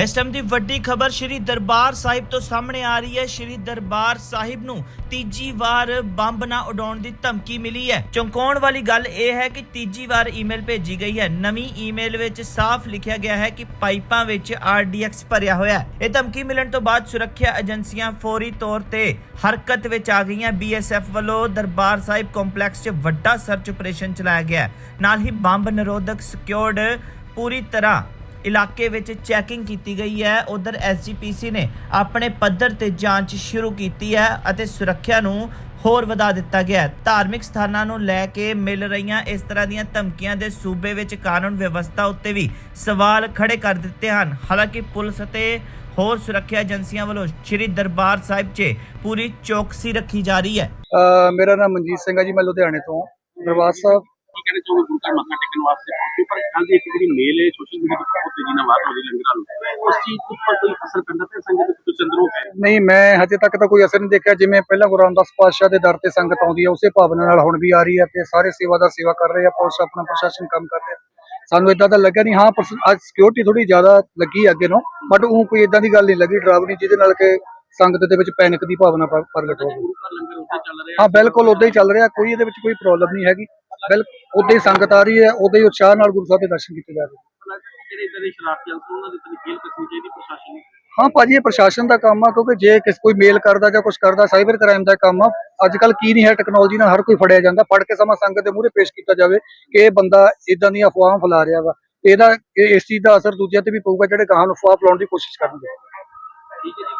ਇਸ ਟਾਈਮ ਦੀ ਵੱਡੀ ਖਬਰ ਸ਼੍ਰੀ ਦਰਬਾਰ ਸਾਹਿਬ ਤੋਂ ਸਾਹਮਣੇ ਆ ਰਹੀ ਹੈ। ਸ਼੍ਰੀ ਦਰਬਾਰ ਸਾਹਿਬ ਨੂੰ ਤੀਜੀ ਵਾਰ ਬੰਬ ਨਾ ਉਡਾਉਣ ਦੀ ਧਮਕੀ ਮਿਲੀ ਹੈ। ਚੌਂਕਾਉਣ ਵਾਲੀ ਗੱਲ ਇਹ ਹੈ ਕਿ ਤੀਜੀ ਵਾਰ ਈਮੇਲ ਭੇਜੀ ਗਈ ਹੈ। ਨਵੀਂ ਈਮੇਲ ਵਿੱਚ ਸਾਫ਼ ਲਿਖਿਆ ਗਿਆ ਹੈ ਕਿ ਪਾਈਪਾਂ ਵਿੱਚ ਆਰਡੀਐਕਸ ਭਰਿਆ ਹੋਇਆ ਹੈ। ਇਹ ਧਮਕੀ ਮਿਲਣ ਤੋਂ ਬਾਅਦ ਸੁਰੱਖਿਆ ਏਜੰਸੀਆਂ ਫੌਰੀ ਤੌਰ ਤੇ ਹਰਕਤ ਵਿੱਚ ਆ ਗਈਆਂ। ਬੀਐਸਐਫ ਵੱਲੋਂ ਦਰਬਾਰ ਸਾਹਿਬ ਕੰਪਲੈਕਸ 'ਚ ਵੱਡਾ ਸਰਚ ਆਪਰੇਸ਼ਨ ਚਲਾਇਆ ਗਿਆ ਨਾਲ ਹੀ ਬੰਬ ਨਿਰੋਧਕ ਸਿਕਿਉਰਡ ਪੂਰੀ ਤਰ੍ਹਾਂ ਇਲਾਕੇ ਵਿੱਚ ਚੈਕਿੰਗ ਕੀਤੀ ਗਈ ਹੈ। ਉਧਰ ਐਸਜੀਪੀਸੀ ਨੇ ਆਪਣੇ ਪੱਧਰ ਤੇ ਜਾਂਚ ਸ਼ੁਰੂ ਕੀਤੀ ਹੈ ਅਤੇ ਸੁਰੱਖਿਆ ਨੂੰ ਹੋਰ ਵਧਾ ਦਿੱਤਾ ਗਿਆ ਹੈ। ਧਾਰਮਿਕ ਸਥਾਨਾਂ ਨੂੰ ਲੈ ਕੇ ਮਿਲ ਰਹੀਆਂ ਇਸ ਤਰ੍ਹਾਂ ਦੀਆਂ ਧਮਕੀਆਂ ਦੇ ਸੂਬੇ ਵਿੱਚ ਕਾਨੂੰਨ ਵਿਵਸਥਾ ਉੱਤੇ ਵੀ ਸਵਾਲ ਖੜੇ ਕਰ ਦਿੱਤੇ ਹਨ। ਹਾਲਾਂਕਿ ਪੁਲਿਸ ਅਤੇ ਹੋਰ ਸੁਰੱਖਿਆ ਏਜੰਸੀਆਂ ਵੱਲੋਂ ਸ਼੍ਰੀ ਦਰਬਾਰ ਸਾਹਿਬ 'ਚ ਪੂਰੀ ਚੌਕਸੀ ਰੱਖੀ ਜਾ ਰਹੀ ਹੈ। ਮੇਰਾ ਨਾਮ ਮਨਜੀਤ ਸਿੰਘ ਹੈ ਜੀ, ਮੈਂ ਲੁਧਿਆਣੇ ਤੋਂ। ਦਰਬਾਰ ਸਾਹਿਬ ਕਹਿਣਾ ਚਾਹੋਗੇ ਗੁਰੂ ਘਰ ਮੱਥਾ ਟੇਕਣ ਵਾਸਤੇ ਪਹੁੰਚੇ ਪਰ ਕੱਲ ਦੀ ਇੱਕ ਜਿਹੜੀ ਮੇਲ ਹੈ ਸੋਸ਼ਲ ਮੀਡੀਆ ਤੇ ਬਹੁਤ ਤੇਜ਼ੀ ਨਾਲ ਵਾਰ ਹੋ ਰਹੀ ਲੰਗਰਾਂ ਨੂੰ। ਉਸ ਚੀਜ਼ ਉੱਪਰ ਕੋਈ ਅਸਰ ਪੈਂਦਾ ਤੇ ਸੰਗਤ ਦੇ ਅੰਦਰੋਂ ਹੈ? ਨਹੀਂ ਮੈਂ ਹਜੇ ਤੱਕ ਤਾਂ ਕੋਈ ਅਸਰ ਨਹੀਂ ਦੇਖਿਆ। ਜਿਵੇਂ ਪਹਿਲਾਂ ਗੁਰੂ ਰਾਮਦਾਸ ਪਾਤਸ਼ਾਹ ਦੇ ਦਰ ਤੇ ਸੰਗਤ ਆਉਂਦੀ ਹੈ ਉਸੇ ਭਾਵਨਾ ਨਾਲ ਹੁਣ ਵੀ ਆ ਰਹੀ ਹੈ ਤੇ ਸਾਰੇ ਸੇਵਾਦਾਰ ਸੇਵਾ ਕਰ ਰਹੇ ਆ ਪੁਲਿਸ ਆਪਣਾ ਪ੍ਰਸ਼ਾਸਨ ਕੰਮ ਕਰ ਰਿਹਾ। ਸਾਨੂੰ ਇਦਾਂ ਤਾਂ ਲੱਗਿਆ ਨਹੀਂ ਹਾਂ ਅੱਜ ਸਿਕਿਉਰਿਟੀ ਥੋੜੀ ਜ਼ਿਆਦਾ ਲੱਗੀ ਅੱਗੇ ਨੂੰ ਬਟ ਉਹ ਕੋਈ ਇਦਾਂ ਦੀ ਗੱਲ ਨਹੀਂ ਲੱਗੀ ਡਰਾਵਣੀ ਜਿਹਦੇ ਨਾਲ ਕਿ ਸੰਗਤ ਦੇ ਵਿੱਚ ਪੈਨਿਕ ਦੀ ਭਾਵਨਾ ਪ੍ਰਗਟ ਹੋ ਹਾਂ ਬਿਲਕੁਲ ਉਦਾਂ ਹੀ ਚੱਲ ਰਿਹਾ ਕੋਈ ਇਹਦੇ ਵਿੱਚ ਕੋਈ ਪ੍ਰੋਬਲਮ ਨਹੀਂ ਹੈਗੀ। ਬਿਲਕੁਲ ਉਦਾਂ ਹੀ ਸੰਗਤ ਆ ਰਹੀ ਹੈ ਉਦਾਂ ਹੀ ਉਤਸ਼ਾਹ ਨਾਲ ਗੁਰੂ ਸਾਹਿਬ ਦੇ ਦਰਸ਼ਨ ਕੀਤੇ ਜਾ ਰਹੇ ਜਿਹੜੇ ਇਦਾਂ ਦੇ ਸ਼ਰਾਰਤੀ ਅੰਸਰ ਉਹਨਾਂ ਦੇ ਤੇ ਜੇਲ੍ਹ ਕੱਟਣੀ ਚਾਹੀਦੀ ਪ੍ਰਸ਼ਾਸਨ ਨੂੰ। ਹਾਂ ਭਾਜੀ ਇਹ ਪ੍ਰਸ਼ਾਸਨ ਦਾ ਕੰਮ ਆ ਕਿਉਂਕਿ ਜੇ ਕਿਸ ਕੋਈ ਮੇਲ ਕਰਦਾ ਜਾਂ ਕੁਝ ਕਰਦਾ ਸਾਈਬਰ ਕ੍ਰਾਈਮ ਦਾ ਕੰਮ ਆ ਅੱਜ ਕੱਲ ਕੀ ਨਹੀਂ ਹੈ ਟੈਕਨੋਲੋਜੀ ਨਾਲ ਹਰ ਕੋਈ ਫੜਿਆ ਜਾਂਦਾ। ਫੜ ਕੇ ਸਮਾਂ ਸੰਗਤ ਦੇ ਮੂਹਰੇ ਪੇਸ਼ ਕੀਤਾ ਜਾਵੇ ਕਿ ਇਹ ਬੰਦਾ ਇਦਾਂ ਦੀਆਂ ਅਫਵਾਹਾਂ ਫੈਲਾ ਰਿਹਾ ਵਾ। ਇਹਦਾ ਇਹ- ਇਸ ਚੀਜ਼ ਦਾ ਅਸਰ ਦੂਜਿਆਂ ਤੇ ਵੀ ਪਊਗਾ ਜਿਹੜੇ ਗਾਹਾਂ ਨੂੰ ਅਫਵਾਹ ਫੈਲਾਉਣ ਦੀ ਕੋਸ਼ਿਸ਼ ਕਰਨਗੇ।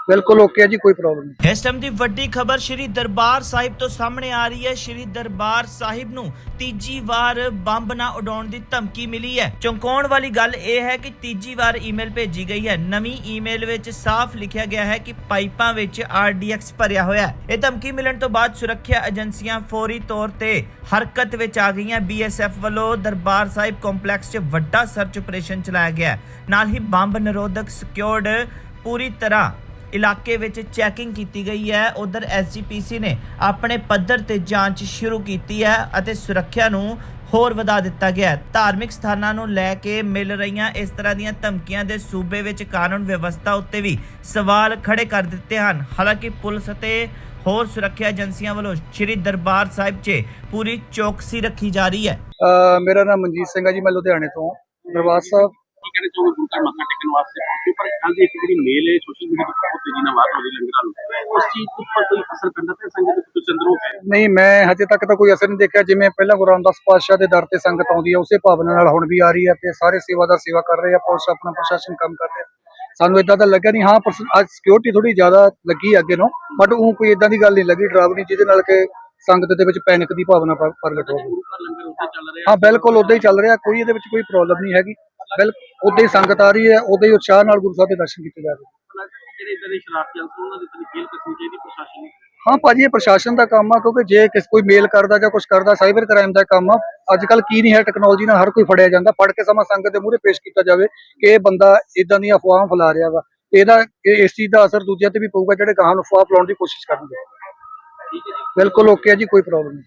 ਬਿਲਕੁਲ ਓਕੇ ਹੈ ਜੀ, ਕੋਈ ਪ੍ਰੋਬਲਮ ਨਹੀਂ। ਇਸ ਟਾਈਮ ਦੀ ਵੱਡੀ ਖਬਰ ਸ਼੍ਰੀ ਦਰਬਾਰ ਸਾਹਿਬ ਤੋਂ ਸਾਹਮਣੇ ਆ ਰਹੀ ਹੈ। ਸ਼੍ਰੀ ਦਰਬਾਰ ਸਾਹਿਬ ਨੂੰ ਤੀਜੀ ਵਾਰ ਬੰਬ ਨਾ ਉਡਾਉਣ ਦੀ ਧਮਕੀ ਮਿਲੀ ਹੈ। ਚੌਂਕਾਉਣ ਵਾਲੀ ਗੱਲ ਇਹ ਹੈ ਕਿ ਤੀਜੀ ਵਾਰ ਈਮੇਲ ਭੇਜੀ ਗਈ ਹੈ। ਨਵੀਂ ਈਮੇਲ ਵਿੱਚ ਸਾਫ਼ ਲਿਖਿਆ ਗਿਆ ਹੈ ਕਿ ਪਾਈਪਾਂ ਵਿੱਚ ਆਰਡੀਐਕਸ ਭਰਿਆ ਹੋਇਆ ਹੈ। ਇਹ ਧਮਕੀ ਮਿਲਣ ਤੋਂ ਬਾਅਦ ਸੁਰੱਖਿਆ ਏਜੰਸੀਆਂ ਫੌਰੀ ਤੌਰ ਤੇ ਹਰਕਤ ਵਿੱਚ ਆ ਗਈਆਂ। ਬੀਐਸਐਫ ਵੱਲੋਂ ਦਰਬਾਰ ਸਾਹਿਬ ਕੰਪਲੈਕਸ 'ਚ ਵੱਡਾ ਸਰਚ ਆਪਰੇਸ਼ਨ ਚਲਾਇਆ ਗਿਆ ਨਾਲ ਹੀ ਬੰਬ ਨਿਰੋਧਕ ਸਿਕਿਉਰਡ ਪੂਰੀ ਤਰ੍ਹਾਂ ਇਲਾਕੇ ਵਿੱਚ ਚੈਕਿੰਗ ਕੀਤੀ ਗਈ ਹੈ। ਉਧਰ ਐਸਜੀਪੀਸੀ ਨੇ ਆਪਣੇ ਪੱਧਰ ਤੇ ਜਾਂਚ ਸ਼ੁਰੂ ਕੀਤੀ ਹੈ ਅਤੇ ਸੁਰੱਖਿਆ ਨੂੰ ਹੋਰ ਵਧਾ ਦਿੱਤਾ ਗਿਆ ਹੈ। ਧਾਰਮਿਕ ਸਥਾਨਾਂ ਨੂੰ ਲੈ ਕੇ ਮਿਲ ਰਹੀਆਂ ਇਸ ਤਰ੍ਹਾਂ ਦੀਆਂ ਧਮਕੀਆਂ ਦੇ ਸੂਬੇ ਵਿੱਚ ਕਾਨੂੰਨ ਵਿਵਸਥਾ ਉੱਤੇ ਵੀ ਸਵਾਲ ਖੜੇ ਕਰ ਦਿੱਤੇ ਹਨ। ਹਾਲਾਂਕਿ ਪੁਲਿਸ ਅਤੇ ਹੋਰ ਸੁਰੱਖਿਆ ਏਜੰਸੀਆਂ ਵੱਲੋਂ ਸ਼੍ਰੀ ਦਰਬਾਰ ਸਾਹਿਬ 'ਚ ਪੂਰੀ ਚੌਕਸੀ ਰੱਖੀ ਜਾ ਰਹੀ ਹੈ। ਮੇਰਾ ਨਾਮ ਮਨਜੀਤ ਸਿੰਘ ਹੈ ਜੀ, ਮੈਂ ਲੁਧਿਆਣੇ ਤੋਂ। ਦਰਬਾਰ ਸਾਹਿਬ ਕਹਿਣਾ ਚਾਹੋਗੇ ਗੁਰੂ ਘਰ ਮੱਥਾ ਟੇਕਣ ਵਾਸਤੇ ਪਹੁੰਚੇ ਪਰ ਕੱਲ ਦੀ ਇੱਕ ਜਿਹੜੀ ਮੇਲ ਹੈ ਸੋਸ਼ਲ ਮੀਡੀਆ ਤੇ ਬਹੁਤ ਤੇਜ਼ੀ ਨਾਲ ਵਾਰ ਹੋ ਰਹੀ ਲੰਗਰਾਂ ਨੂੰ। ਉਸ ਚੀਜ਼ ਉੱਪਰ ਕੋਈ ਅਸਰ ਪੈਂਦਾ ਤੇ? ਸੰਗਤ ਅੰਦਰੋਂ ਹੈ? ਨਹੀਂ ਮੈਂ ਹਜੇ ਤੱਕ ਤਾਂ ਕੋਈ ਅਸਰ ਨਹੀਂ ਦੇਖਿਆ। ਜਿਵੇਂ ਪਹਿਲਾਂ ਗੁਰੂ ਰਾਮਦਾਸ ਪਾਤਸ਼ਾਹ ਦੇ ਦਰ ਤੇ ਸੰਗਤ ਆਉਂਦੀ ਹੈ ਉਸੇ ਭਾਵਨਾ ਨਾਲ ਹੁਣ ਵੀ ਆ ਰਹੀ ਹੈ ਤੇ ਸਾਰੇ ਸੇਵਾਦਾਰ ਸੇਵਾ ਕਰ ਰਹੇ ਆ ਪੁਲਿਸ ਆਪਣਾ ਪ੍ਰਸ਼ਾਸਨ ਕੰਮ ਕਰ ਰਿਹਾ। ਸਾਨੂੰ ਇਦਾਂ ਤਾਂ ਲੱਗਿਆ ਨਹੀਂ ਹਾਂ ਪਰ ਅੱਜ ਸਿਕਿਉਰਿਟੀ ਥੋੜੀ ਜ਼ਿਆਦਾ ਲੱਗੀ ਅੱਗੇ ਨੂੰ ਬਟ ਉਹ ਕੋਈ ਇਦਾਂ ਦੀ ਗੱਲ ਨਹੀਂ ਲੱਗੀ ਡਰਾਵਣੀ ਜਿਹਦੇ ਨਾਲ ਕਿ ਸੰਗਤ ਦੇ ਵਿੱਚ ਪੈਨਿਕ ਦੀ ਭਾਵਨਾ ਪ੍ਰਗਟ ਹੋ ਗਈ ਹਾਂ ਬਿਲਕੁਲ ਉਦਾਂ ਹੀ ਚੱਲ ਰਿਹਾ ਕੋਈ ਇਹਦੇ ਵਿੱਚ ਕੋਈ ਪ੍ਰੋਬਲਮ ਨਹੀਂ ਹੈਗੀ। ਬਿਲਕੁਲ ਉਦਾਂ ਹੀ ਸੰਗਤ ਆ ਰਹੀ ਹੈ ਉਦਾਂ ਹੀ ਉਤਸ਼ਾਹ ਨਾਲ ਗੁਰੂ ਸਾਹਿਬ ਦੇ ਦਰਸ਼ਨ ਕੀਤੇ ਜਾ ਰਹੇ ਜਿਹੜੇ ਇਦਾਂ ਦੇ ਸ਼ਰਾਰਤੀ ਅੰਸਰ ਉਹਨਾਂ ਦੇ ਤੇ ਜੇਲ੍ਹ ਕੱਟਣੀ ਚਾਹੀਦੀ ਪ੍ਰਸ਼ਾਸਨ ਨੂੰ। ਹਾਂ ਭਾਜੀ ਇਹ ਪ੍ਰਸ਼ਾਸਨ ਦਾ ਕੰਮ ਆ ਕਿਉਂਕਿ ਜੇ ਕਿਸ ਕੋਈ ਮੇਲ ਕਰਦਾ ਜਾਂ ਕੁਝ ਕਰਦਾ ਸਾਈਬਰ ਕ੍ਰਾਈਮ ਦਾ ਕੰਮ ਆ। ਅੱਜ ਕੱਲ ਕੀ ਨਹੀਂ ਹੈ ਟੈਕਨੋਲੋਜੀ ਨਾਲ ਹਰ ਕੋਈ ਫੜਿਆ ਜਾਂਦਾ। ਫੜ ਕੇ ਸਮਾਂ ਸੰਗਤ ਦੇ ਮੂਹਰੇ ਪੇਸ਼ ਕੀਤਾ ਜਾਵੇ ਕਿ ਇਹ ਬੰਦਾ ਇਦਾਂ ਦੀਆਂ ਅਫਵਾਹਾਂ ਫੈਲਾ ਰਿਹਾ ਵਾ। ਇਹਦਾ ਇਹ- ਇਸ ਚੀਜ਼ ਦਾ ਅਸਰ ਦੂਜਿਆਂ ਤੇ ਵੀ ਪਊਗਾ ਜਿਹੜੇ ਗਾਹਾਂ ਨੂੰ ਅਫਵਾਹ ਫੈਲਾਉਣ ਦੀ ਕੋਸ਼ਿਸ਼ ਕਰਨਗੇ। ਬਿਲਕੁਲ ਓਕੇ ਹੈ ਜੀ ਕੋਈ ਪ੍ਰੋਬਲਮ ਨਹੀਂ।